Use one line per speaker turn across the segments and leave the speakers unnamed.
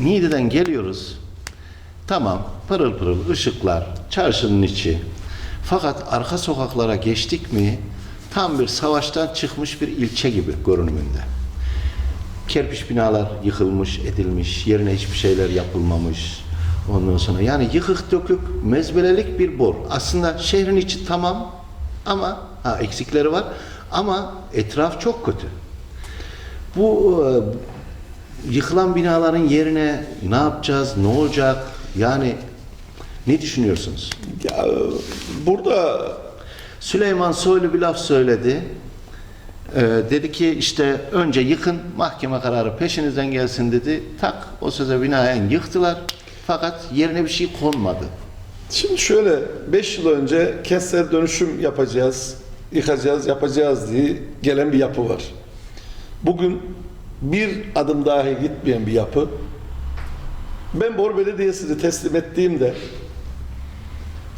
Niğde'den geliyoruz. Tamam pırıl pırıl ışıklar, çarşının içi. Fakat arka sokaklara geçtik mi tam bir savaştan çıkmış bir ilçe gibi görünümünde. Kerpiç binalar yıkılmış, edilmiş, yerine hiçbir şeyler yapılmamış. Ondan sonra yani yıkık dökük, mezbelelik bir bor. Aslında şehrin içi tamam ama ha, eksikleri var ama etraf çok kötü. Bu e, yıkılan binaların yerine ne yapacağız, ne olacak? Yani ne düşünüyorsunuz?
Ya burada
Süleyman Soylu bir laf söyledi. Ee, dedi ki işte önce yıkın mahkeme kararı peşinizden gelsin dedi. Tak o söze binaen yıktılar. Fakat yerine bir şey konmadı.
şimdi şöyle 5 yıl önce kentsel dönüşüm yapacağız, yıkacağız, yapacağız diye gelen bir yapı var. Bugün bir adım dahi gitmeyen bir yapı. Ben Bor Belediyesi'ni teslim ettiğimde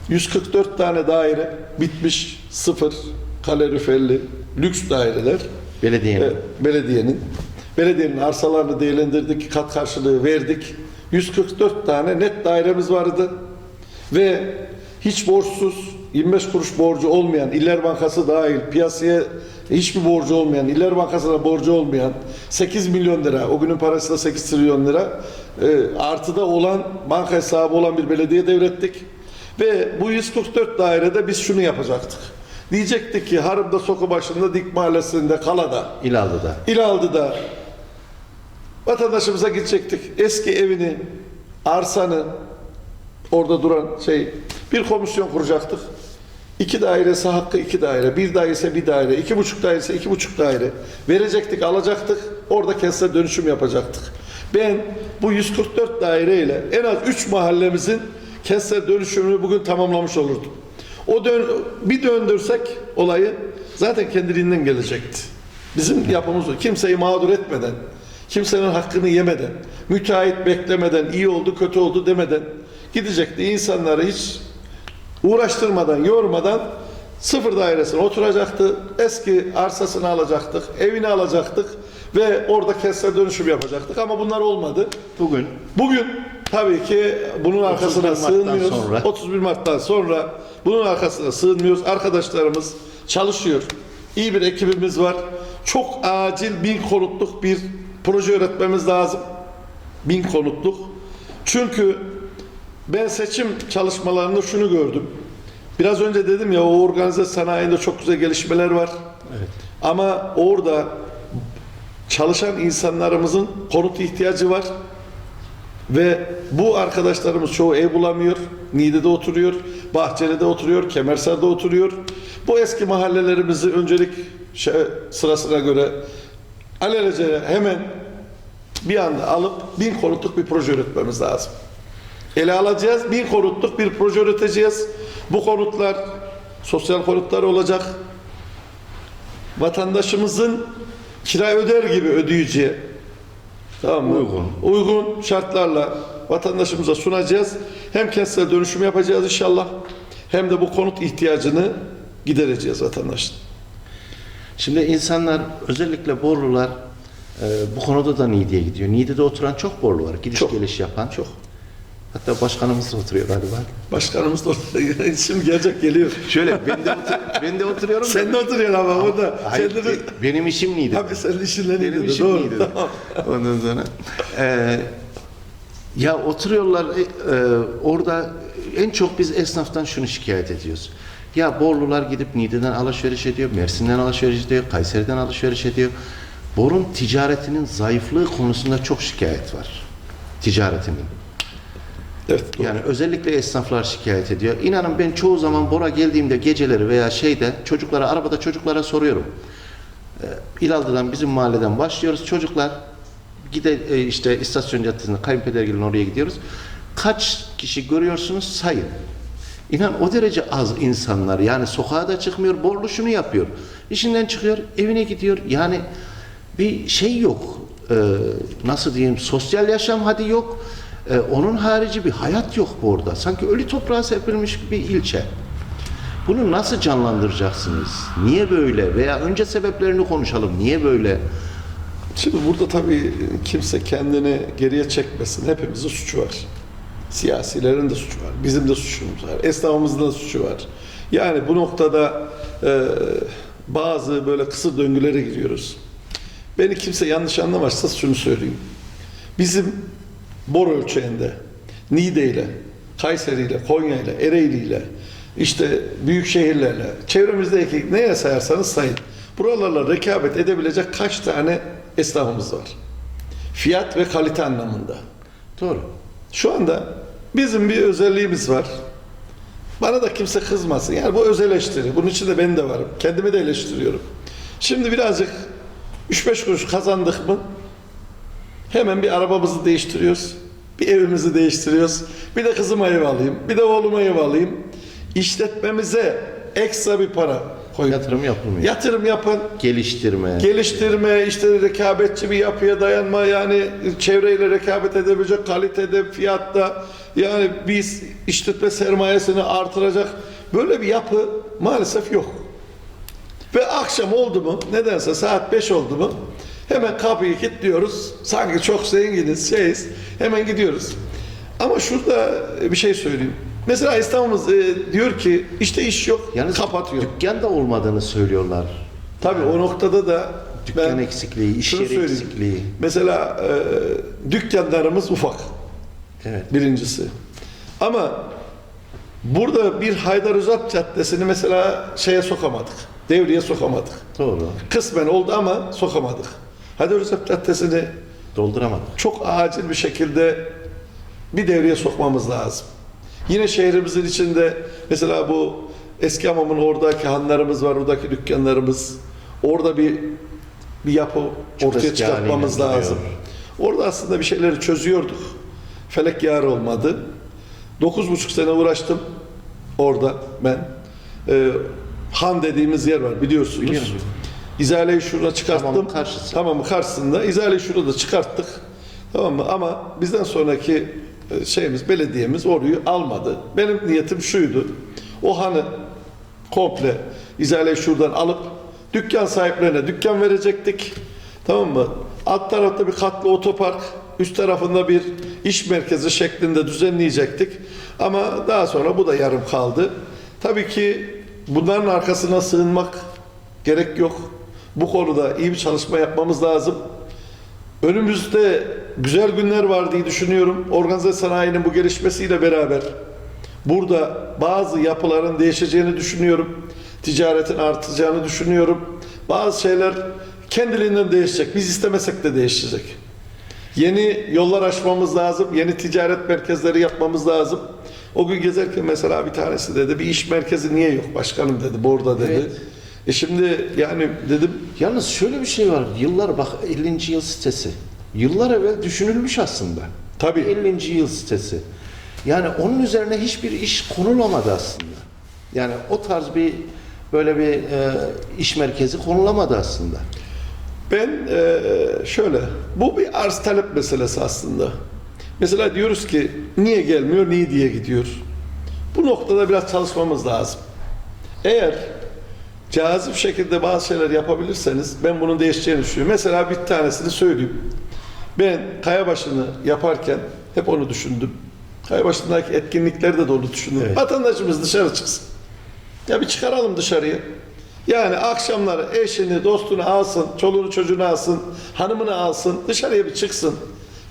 144 tane daire bitmiş, sıfır, kaloriferli, lüks daireler.
Belediyenin.
Evet, belediyenin. Belediyenin arsalarını değerlendirdik, kat karşılığı verdik. 144 tane net dairemiz vardı. Ve hiç borçsuz, 25 kuruş borcu olmayan, İller Bankası dahil piyasaya hiçbir borcu olmayan, İller Bankası'na borcu olmayan 8 milyon lira, o günün parası da 8 trilyon lira e, artıda olan, banka hesabı olan bir belediye devrettik. Ve bu 144 dairede biz şunu yapacaktık. Diyecektik ki Harım'da Soku başında Dik Mahallesi'nde Kala'da
İlaldı'da.
İlaldı'da vatandaşımıza gidecektik. Eski evini, arsanı orada duran şey bir komisyon kuracaktık. İki dairesi hakkı iki daire, bir dairesi bir daire, iki buçuk dairesi iki buçuk daire verecektik, alacaktık. Orada kentsel dönüşüm yapacaktık. Ben bu 144 daireyle en az 3 mahallemizin kentsel dönüşümünü bugün tamamlamış olurdum. O dön bir döndürsek olayı zaten kendiliğinden gelecekti. Bizim yapımız o. Kimseyi mağdur etmeden, kimsenin hakkını yemeden, müteahhit beklemeden, iyi oldu, kötü oldu demeden gidecekti. İnsanları hiç uğraştırmadan, yormadan sıfır dairesine oturacaktı. Eski arsasını alacaktık, evini alacaktık ve orada kentsel dönüşüm yapacaktık. Ama bunlar olmadı.
Bugün
Bugün tabii ki bunun arkasına
31 Mart'tan
sığınmıyoruz.
sonra.
31 Mart'tan sonra bunun arkasına sığınmıyoruz. Arkadaşlarımız çalışıyor. İyi bir ekibimiz var. Çok acil bin konutluk bir proje üretmemiz lazım. Bin konutluk. Çünkü ben seçim çalışmalarında şunu gördüm. Biraz önce dedim ya o organize sanayinde çok güzel gelişmeler var.
Evet.
Ama orada çalışan insanlarımızın konut ihtiyacı var. Ve bu arkadaşlarımız çoğu ev bulamıyor. Niğde'de oturuyor, Bahçeli'de oturuyor, Kemersar'da oturuyor. Bu eski mahallelerimizi öncelik şey, sırasına göre alelacele hemen bir anda alıp bin konutluk bir proje üretmemiz lazım. Ele alacağız, bin konutluk bir proje üreteceğiz. Bu konutlar sosyal konutlar olacak. Vatandaşımızın kira öder gibi ödeyeceği Tamam mı?
Uygun.
Uygun şartlarla vatandaşımıza sunacağız. Hem kentsel dönüşüm yapacağız inşallah. Hem de bu konut ihtiyacını gidereceğiz vatandaşın.
Şimdi insanlar özellikle Borlular e, bu konuda da Niğde'ye gidiyor. Niğde'de oturan çok Borlu var. Gidiş
Çok.
geliş yapan.
Çok.
Hatta başkanımız da oturuyor galiba.
Başkanımız da orada. Şimdi gelecek geliyor.
Şöyle ben de, otur- ben de oturuyorum.
Sen de oturuyorsun ama burada.
Hayır,
Sen de
be- benim işim Niğde.
Abi senin işinle
Benim
neydi?
işim
Doğru.
Niğde'de.
Tamam.
Ondan sonra e, ya oturuyorlar e, e, orada en çok biz esnaftan şunu şikayet ediyoruz. Ya Borlular gidip Niğde'den alışveriş ediyor, Mersin'den alışveriş ediyor, Kayseri'den alışveriş ediyor. Bor'un ticaretinin zayıflığı konusunda çok şikayet var. Ticaretinin.
Evet. doğru.
Yani özellikle esnaflar şikayet ediyor. İnanın ben çoğu zaman Bora geldiğimde geceleri veya şeyde çocuklara arabada çocuklara soruyorum. Ee, İlaldı'dan bizim mahalleden başlıyoruz. Çocuklar gide e, işte istasyon caddesinde kayınpedergilin oraya gidiyoruz. Kaç kişi görüyorsunuz sayın. İnan o derece az insanlar yani sokağa da çıkmıyor. Borlu şunu yapıyor. İşinden çıkıyor, evine gidiyor. Yani bir şey yok. Ee, nasıl diyeyim? Sosyal yaşam hadi yok. Ee, onun harici bir hayat yok burada. Sanki ölü toprağa serpilmiş bir ilçe. Bunu nasıl canlandıracaksınız? Niye böyle? Veya önce sebeplerini konuşalım. Niye böyle?
Şimdi burada tabii kimse kendini geriye çekmesin. Hepimizin suçu var. Siyasilerin de suçu var. Bizim de suçumuz var. Esnafımızın da suçu var. Yani bu noktada e, bazı böyle kısır döngülere giriyoruz. Beni kimse yanlış anlamazsa şunu söyleyeyim. Bizim bor ölçeğinde Niğde ile, Kayseri ile, Konya ile, Ereğli ile, işte büyük şehirlerle, çevremizdeki neye sayarsanız sayın. Buralarla rekabet edebilecek kaç tane esnafımız var? Fiyat ve kalite anlamında.
Doğru.
Şu anda bizim bir özelliğimiz var. Bana da kimse kızmasın. Yani bu öz eleştiri. Bunun içinde ben de varım. Kendimi de eleştiriyorum. Şimdi birazcık 3-5 kuruş kazandık mı hemen bir arabamızı değiştiriyoruz. Bir evimizi değiştiriyoruz. Bir de kızıma ev alayım. Bir de oğluma ev alayım. İşletmemize ekstra bir para koyun.
Yatırım yapılmıyor.
Yatırım yapın.
Geliştirme.
Geliştirme, işte rekabetçi bir yapıya dayanma, yani çevreyle rekabet edebilecek kalitede, fiyatta, yani biz işletme sermayesini artıracak böyle bir yapı maalesef yok. Ve akşam oldu mu, nedense saat 5 oldu mu, hemen kapıyı kilitliyoruz. Sanki çok zenginiz, şeyiz, hemen gidiyoruz. Ama şurada bir şey söyleyeyim. Mesela İstanbul'umuz e, diyor ki işte iş yok,
Yalnız
kapatıyor.
dükkan da olmadığını söylüyorlar.
Tabii o noktada da
Dükkan
ben
eksikliği, iş
şunu
yeri
söyleyeyim.
eksikliği.
Mesela e, dükkanlarımız ufak
Evet.
birincisi. Ama burada bir Haydar Özalp Caddesi'ni mesela şeye sokamadık. Devreye sokamadık.
Doğru.
Kısmen oldu ama sokamadık. Özalp Caddesi'ni
Dolduramadık.
çok acil bir şekilde bir devreye sokmamız lazım. Yine şehrimizin içinde mesela bu eski hamamın oradaki hanlarımız var, oradaki dükkanlarımız. Orada bir bir yapı
Çok
ortaya çıkartmamız lazım. Orada aslında bir şeyleri çözüyorduk. Felek yar olmadı. Dokuz buçuk sene uğraştım orada ben. Ee, han dediğimiz yer var biliyorsunuz.
Biliyorum.
İzaleyi şurada çıkarttım.
Hamamın karşısı.
Tamam karşısında. İzaleyi şurada çıkarttık. Tamam mı? Ama bizden sonraki e, şeyimiz, belediyemiz orayı almadı. Benim niyetim şuydu. O hanı komple izaleyi şuradan alıp dükkan sahiplerine dükkan verecektik. Tamam mı? Alt tarafta bir katlı otopark, üst tarafında bir iş merkezi şeklinde düzenleyecektik. Ama daha sonra bu da yarım kaldı. Tabii ki bunların arkasına sığınmak gerek yok. Bu konuda iyi bir çalışma yapmamız lazım. Önümüzde güzel günler var diye düşünüyorum. Organize sanayinin bu gelişmesiyle beraber burada bazı yapıların değişeceğini düşünüyorum. Ticaretin artacağını düşünüyorum. Bazı şeyler kendiliğinden değişecek. Biz istemesek de değişecek. Yeni yollar açmamız lazım. Yeni ticaret merkezleri yapmamız lazım. O gün gezerken mesela bir tanesi dedi bir iş merkezi niye yok başkanım dedi burada dedi.
Evet.
E şimdi yani dedim
Yalnız şöyle bir şey var. Yıllar bak 50. yıl sitesi. Yıllar evvel düşünülmüş aslında.
Tabii.
50. yıl sitesi. Yani onun üzerine hiçbir iş konulamadı aslında. Yani o tarz bir böyle bir e, iş merkezi konulamadı aslında.
Ben eee, şöyle, bu bir arz talep meselesi aslında. Mesela diyoruz ki niye gelmiyor, niye diye gidiyor. Bu noktada biraz çalışmamız lazım. Eğer cazip şekilde bazı şeyler yapabilirseniz ben bunun değişeceğini düşünüyorum. Mesela bir tanesini söyleyeyim. Ben Kayabaşı'nı yaparken hep onu düşündüm. Kayabaşı'ndaki etkinliklerde de onu düşündüm.
Evet.
Vatandaşımız dışarı çıksın. Ya bir çıkaralım dışarıya. Yani akşamları eşini, dostunu alsın, çoluğunu çocuğunu alsın, hanımını alsın, dışarıya bir çıksın.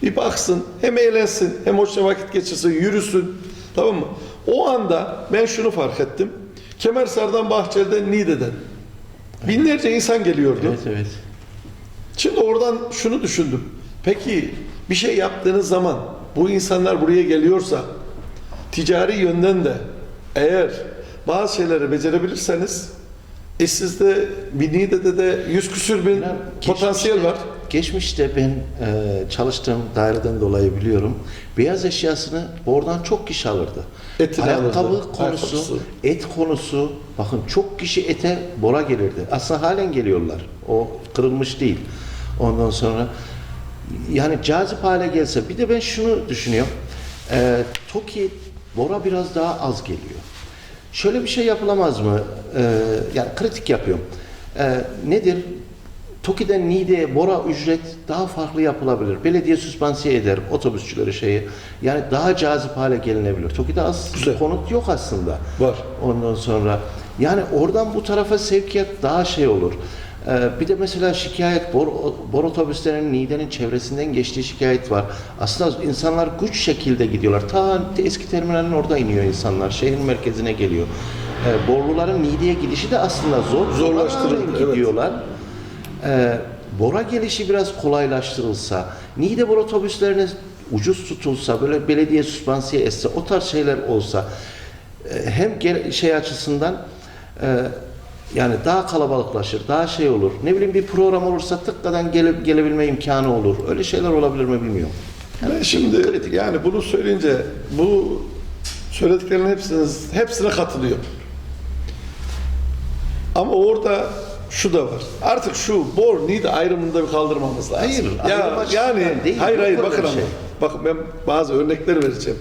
Bir baksın, hem eğlensin, hem hoşça vakit geçirsin, yürüsün. Tamam mı? O anda ben şunu fark ettim. Kemersar'dan, Bahçeli'den, Niğde'den. Binlerce insan geliyordu.
Evet evet.
Şimdi oradan şunu düşündüm. Peki bir şey yaptığınız zaman bu insanlar buraya geliyorsa ticari yönden de eğer bazı şeyleri becerebilirseniz e sizde Bini'de de yüz küsür bin potansiyel var.
Geçmişte ben e, çalıştığım daireden dolayı biliyorum. Beyaz eşyasını oradan çok kişi alırdı.
Etini
Ayakkabı
alırdı,
konusu,
ayakkabısı.
et konusu. Bakın çok kişi ete bora gelirdi. Aslında halen geliyorlar. O kırılmış değil. Ondan sonra yani cazip hale gelse. Bir de ben şunu düşünüyorum. E, TOKİ bora biraz daha az geliyor. Şöyle bir şey yapılamaz mı? E, yani kritik yapıyorum. E, nedir? TOKİ'den Niğde'ye bora ücret daha farklı yapılabilir. Belediye süspansiye eder otobüsçüleri şeyi. Yani daha cazip hale gelinebilir. TOKİ'de az
Güzel.
konut yok aslında.
Var.
Ondan sonra yani oradan bu tarafa sevkiyat daha şey olur. Ee, bir de mesela şikayet bor, bor otobüslerinin Niğde'nin çevresinden geçtiği şikayet var. Aslında insanlar güç şekilde gidiyorlar. Ta eski terminalin orada iniyor insanlar. Şehrin merkezine geliyor. Ee, borluların Niğde'ye gidişi de aslında zor.
Zorlaştırıldı,
rağmen
evet.
Ee, bora gelişi biraz kolaylaştırılsa, Niğde bor otobüslerine ucuz tutulsa, böyle belediye süspansiye etse, o tarz şeyler olsa e, hem şey açısından e, yani daha kalabalıklaşır, daha şey olur. Ne bileyim bir program olursa tıkkadan gele, gelebilme imkanı olur. Öyle şeyler olabilir mi bilmiyorum.
Ben şimdi yani bunu söyleyince bu söylediklerinin hepsiniz, hepsine katılıyorum. Ama orada şu da var. Artık şu bor neydi ayrımını bir kaldırmamız lazım.
Hayır,
ya, yani
değil,
hayır hayır bakın ama.
şey.
Bakın ben bazı örnekler vereceğim.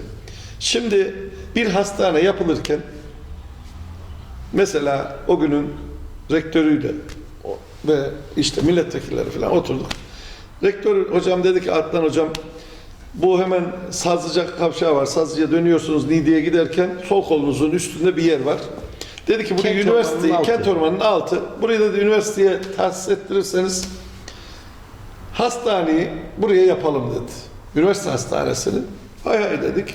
Şimdi bir hastane yapılırken mesela o günün rektörüyle ve işte milletvekilleri falan oturduk. Rektör hocam dedi ki Adnan hocam bu hemen Sazlıca kavşağı var. Sazlıca dönüyorsunuz Niğde'ye giderken sol kolunuzun üstünde bir yer var. Dedi ki burayı
Kent
üniversiteyi,
ormanının altı.
kent ormanının altı. Burayı dedi üniversiteye tahsis ettirirseniz hastaneyi buraya yapalım dedi. Üniversite hastanesini. Hay hay dedik.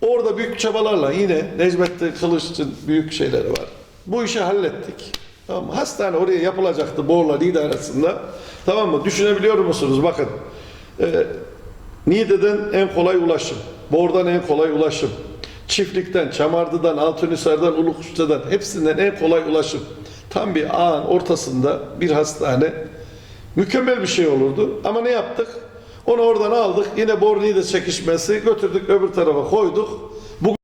Orada büyük çabalarla yine Necmettin Kılıç'ın büyük şeyleri var. Bu işi hallettik. Tamam mı? Hastane oraya yapılacaktı Borla Niğde arasında. Tamam mı? Düşünebiliyor musunuz? Bakın. Ee, Niğde'den en kolay ulaşım. Bor'dan en kolay ulaşım. Çiftlikten, Çamardı'dan, Altunhisar'dan, Ulukuşça'dan hepsinden en kolay ulaşım. Tam bir ağın ortasında bir hastane. Mükemmel bir şey olurdu. Ama ne yaptık? Onu oradan aldık. Yine Bor Niğde çekişmesi götürdük öbür tarafa koyduk. Bu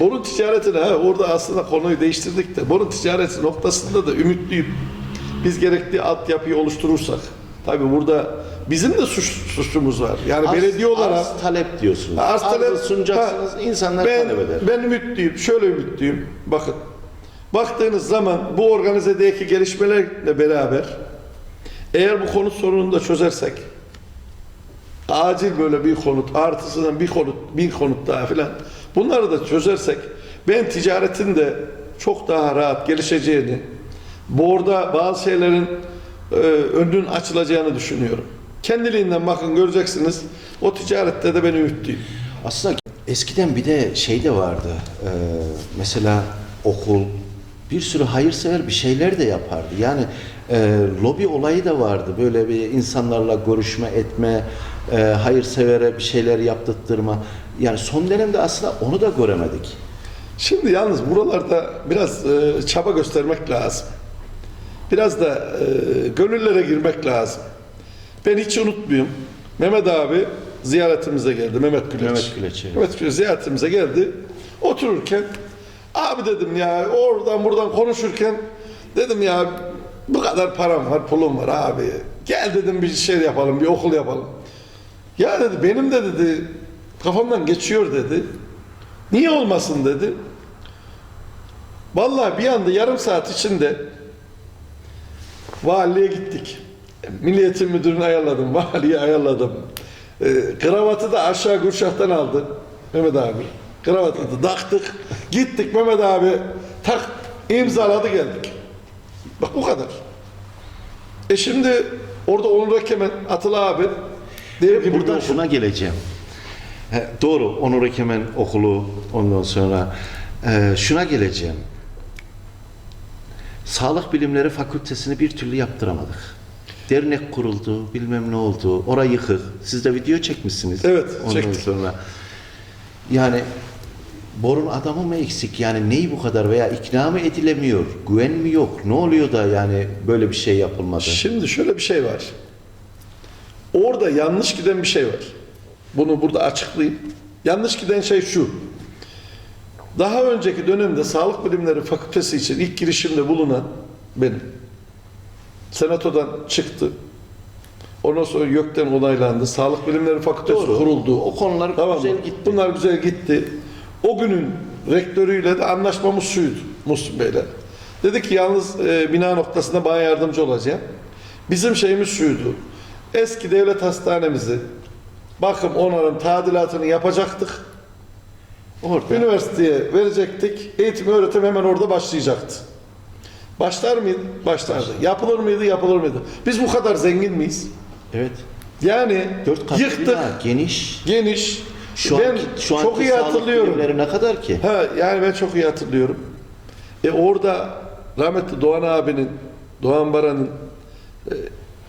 Borun ticaretine ha, orada aslında konuyu değiştirdik de Borun ticareti noktasında da ümitliyim. Biz gerekli altyapıyı oluşturursak. Tabii burada bizim de suç, suçumuz var. Yani
Arz-
belediye olarak
arz talep diyorsunuz.
Arz talep-
Arzı sunacaksınız,
Ha,
insanlar
ben,
talep eder.
Ben ümitliyim. Şöyle ümitliyim. Bakın. Baktığınız zaman bu organizedeki gelişmelerle beraber eğer bu konut sorununu da çözersek acil böyle bir konut artısından bir konut bir konut daha filan bunları da çözersek ben ticaretin de çok daha rahat gelişeceğini bu orada bazı şeylerin e, önünün açılacağını düşünüyorum. Kendiliğinden bakın göreceksiniz o ticarette de ben ümitliyim.
Aslında eskiden bir de şey de vardı. Ee, mesela okul bir sürü hayırsever bir şeyler de yapardı. Yani e, lobi olayı da vardı. Böyle bir insanlarla görüşme etme, e, hayırsevere bir şeyler yaptırtma. Yani son dönemde aslında onu da göremedik.
Şimdi yalnız buralarda biraz e, çaba göstermek lazım. Biraz da e, gönüllere girmek lazım. Ben hiç unutmuyorum. Mehmet abi ziyaretimize geldi. Mehmet Güleç.
Mehmet Güleç, evet.
Mehmet Güleç ziyaretimize geldi. Otururken abi dedim ya oradan buradan konuşurken dedim ya bu kadar param var pulum var abi. Gel dedim bir şey yapalım bir okul yapalım. Ya dedi benim de dedi kafamdan geçiyor dedi. Niye olmasın dedi. Vallahi bir anda yarım saat içinde valiliğe gittik. Milliyetin müdürünü ayarladım, valiyi ayarladım. Ee, kravatı da aşağı Gürşah'tan aldı Mehmet abi. Kravatı da taktık. Gittik Mehmet abi tak imzaladı geldik. Bak bu kadar. E şimdi orada Onur Ekemen, Atıl abi gibi bir
Buradan
okul.
şuna geleceğim. He, doğru, Onur Ekemen okulu ondan sonra e, şuna geleceğim. Sağlık Bilimleri Fakültesini bir türlü yaptıramadık. Dernek kuruldu, bilmem ne oldu. Orayı yıkık. Siz de video çekmişsiniz.
Evet,
ondan
çektik.
sonra. Yani Bor'un adamı mı eksik? Yani neyi bu kadar veya ikna mı edilemiyor? Güven mi yok? Ne oluyor da yani böyle bir şey yapılmadı?
Şimdi şöyle bir şey var. Orada yanlış giden bir şey var. Bunu burada açıklayayım. Yanlış giden şey şu. Daha önceki dönemde Sağlık Bilimleri Fakültesi için ilk girişimde bulunan benim. Senatodan çıktı. Ondan sonra YÖK'ten onaylandı. Sağlık Bilimleri Fakültesi
Doğru.
kuruldu.
O konular
Tamam
güzel
mı?
gitti.
Bunlar güzel gitti. O günün rektörüyle de anlaşmamız şuydu Muhsin Bey'le. Dedi ki yalnız e, bina noktasında bana yardımcı olacağım. Bizim şeyimiz şuydu. Eski devlet hastanemizi bakım onarım tadilatını yapacaktık.
Orada.
Üniversiteye verecektik. Eğitim öğretim hemen orada başlayacaktı. Başlar mıydı? Başlardı. Yapılır mıydı? Yapılır mıydı? Biz bu kadar zengin miyiz?
Evet.
Yani
Dört katlı
yıktık.
bina, geniş.
Geniş.
Şu
ben
anki, şu
çok iyi hatırlıyorum.
ne kadar ki?
Ha, yani ben çok iyi hatırlıyorum. E orada rahmetli Doğan abinin, Doğan Baran'ın e,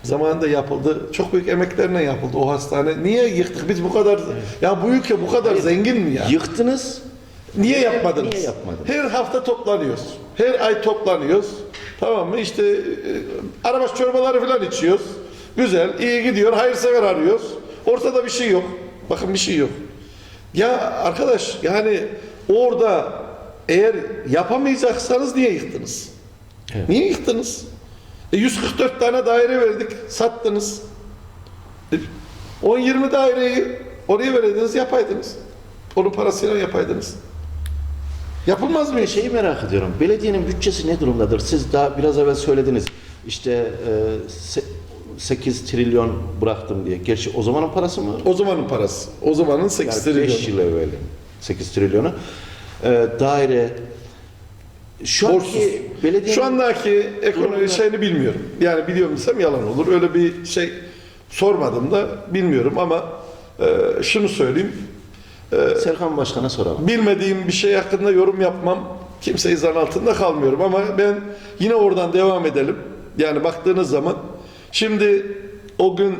zamanında yapıldı. Çok büyük emeklerine yapıldı o hastane. Niye yıktık biz bu kadar? Ya bu ülke bu kadar zengin mi ya?
Yıktınız.
Niye yapmadınız?
Niye yapmadınız?
Her hafta toplanıyoruz. Her ay toplanıyoruz. Tamam mı? İşte e, arabaş çorbaları falan içiyoruz. Güzel, iyi gidiyor. Hayırsever arıyoruz. Ortada bir şey yok. Bakın bir şey yok. Ya arkadaş yani orada eğer yapamayacaksanız niye yıktınız?
Evet.
Niye yıktınız? E 144 tane daire verdik, sattınız. E 10-20 daireyi oraya vereydiniz, yapaydınız. Onun parasıyla yapaydınız. Yapılmaz mı?
Şeyi merak ediyorum. Belediyenin bütçesi ne durumdadır? Siz daha biraz evvel söylediniz. İşte e, se- 8 trilyon bıraktım diye. Gerçi o zamanın parası mı?
O zamanın parası. O zamanın 8
Yani 5
trilyonu.
yıl evvel 8 trilyonu. E, daire şu anki belediyenin
Şu andaki ekonomi
Durumda-
şeyini bilmiyorum. Yani biliyorum desem yalan olur. Öyle bir şey sormadım da bilmiyorum ama e, şunu söyleyeyim.
Serkan Başkan'a soralım.
Bilmediğim bir şey hakkında yorum yapmam. Kimseyi zan altında kalmıyorum ama ben yine oradan devam edelim. Yani baktığınız zaman şimdi o gün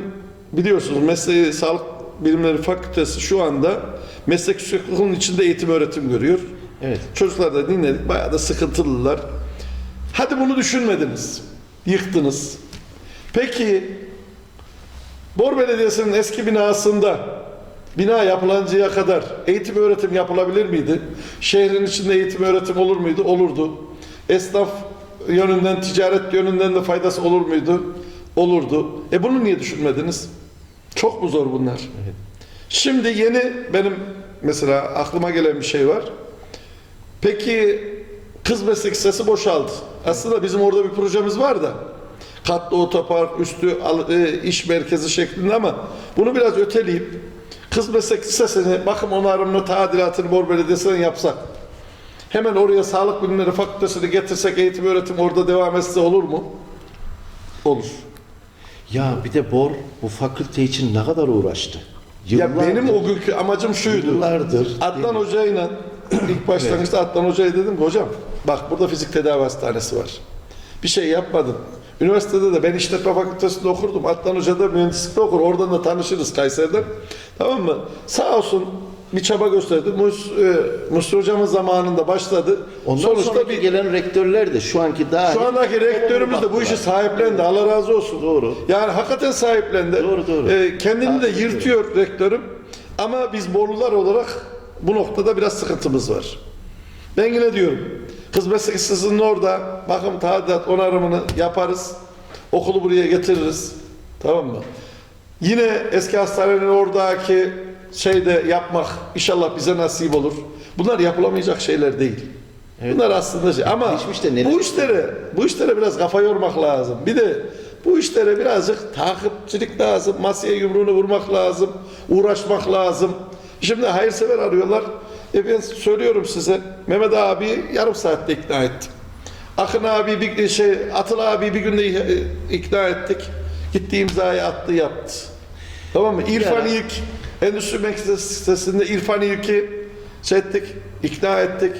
biliyorsunuz mesleği sağlık bilimleri fakültesi şu anda meslek yüksekliğinin içinde eğitim öğretim görüyor.
Evet.
Çocuklar da dinledik. Bayağı da sıkıntılılar. Hadi bunu düşünmediniz. Yıktınız. Peki Bor Belediyesi'nin eski binasında bina yapılancaya kadar eğitim öğretim yapılabilir miydi? Şehrin içinde eğitim öğretim olur muydu? Olurdu. Esnaf yönünden, ticaret yönünden de faydası olur muydu? Olurdu. E bunu niye düşünmediniz? Çok mu zor bunlar? Şimdi yeni benim mesela aklıma gelen bir şey var. Peki kız meslek lisesi boşaldı. Aslında bizim orada bir projemiz var da. Katlı otopark, üstü e, iş merkezi şeklinde ama bunu biraz öteleyip kız meslek lisesini bakım onarımını, tadilatını Bor Belediyesi'nden yapsak. Hemen oraya sağlık bilimleri fakültesini getirsek eğitim öğretim orada devam etse olur mu? Olur.
Ya bir de Bor bu fakülte için ne kadar uğraştı?
Ya benim o günkü amacım şuydu.
Yıllardır.
Adnan Hoca'yla ilk başlangıçta Adnan Hoca'ya dedim ki hocam bak burada fizik tedavi hastanesi var. Bir şey yapmadım. Üniversitede de ben işletme fakültesinde okurdum. Adnan Hoca da mühendislikte okur. Oradan da tanışırız Kayseri'den. Tamam mı? Sağ olsun bir çaba gösterdi. Mus, e, Mustafa Hocam'ın zamanında başladı.
Ondan
Sonuçta bir
gelen rektörler de şu anki daha
şu andaki rektörümüz de bu işi sahiplendi. Allah razı olsun.
Doğru.
Yani hakikaten sahiplendi.
Doğru, doğru.
Ee, kendini de
Haklı.
yırtıyor rektörüm. Ama biz Borlular olarak bu noktada biraz sıkıntımız var. Ben yine diyorum. Kız lisesinin orada bakım tadilat onarımını yaparız. Okulu buraya getiririz. Tamam mı? Yine eski hastanenin oradaki şeyde yapmak inşallah bize nasip olur. Bunlar yapılamayacak şeyler değil.
Evet.
Bunlar aslında şey ama
neler-
bu işlere bu işlere biraz kafa yormak lazım. Bir de bu işlere birazcık takipçilik lazım. Masaya yumruğunu vurmak lazım. Uğraşmak lazım. Şimdi hayırsever arıyorlar. E ben söylüyorum size Mehmet abi yarım saatte ikna ettim. Akın abi bir şey Atıl abi bir günde e, ikna ettik. Gitti imzayı attı yaptı. Tamam mı? İrfan
ara-
İlk Endüstri Merkezi sitesinde İrfan İlk'i şey ettik, ikna ettik.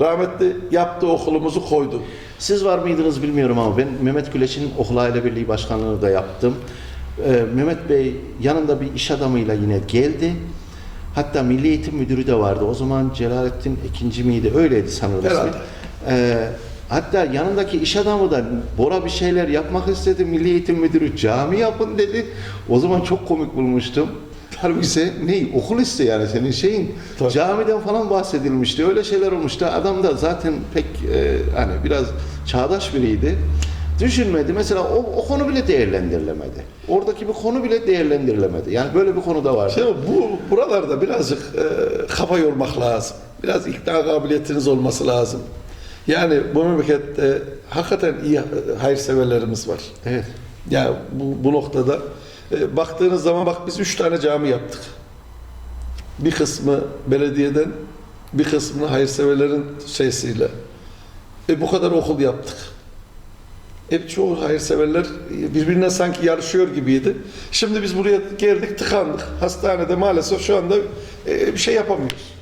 Rahmetli yaptı okulumuzu koydu.
Siz var mıydınız bilmiyorum ama ben Mehmet Güleç'in Okul Aile Birliği Başkanlığı'nı da yaptım. Ee, Mehmet Bey yanında bir iş adamıyla yine geldi. Hatta Milli Eğitim Müdürü de vardı. O zaman Celalettin ikinci miydi? Öyleydi sanırım.
Herhalde.
Ee, hatta yanındaki iş adamı da Bora bir şeyler yapmak istedi. Milli Eğitim Müdürü cami yapın dedi. O zaman çok komik bulmuştum. Halbuki ne okul iste yani senin şeyin
Tabii.
camiden falan bahsedilmişti. Öyle şeyler olmuştu. Adam da zaten pek e, hani biraz çağdaş biriydi. Düşünmedi. Mesela o, o konu bile değerlendirilemedi. Oradaki bir konu bile değerlendirilemedi. Yani böyle bir konu da vardı.
Şimdi bu buralarda birazcık e, kafa yormak lazım. Biraz ikna kabiliyetiniz olması lazım. Yani bu memlekette hakikaten iyi hayırseverlerimiz var.
Evet.
Ya bu, bu noktada e, baktığınız zaman bak biz üç tane cami yaptık. Bir kısmı belediyeden, bir kısmını hayırseverlerin şeysiyle. E bu kadar okul yaptık. Hep çoğu hayırseverler birbirine sanki yarışıyor gibiydi. Şimdi biz buraya geldik tıkandık. Hastanede maalesef şu anda e, bir şey yapamıyoruz.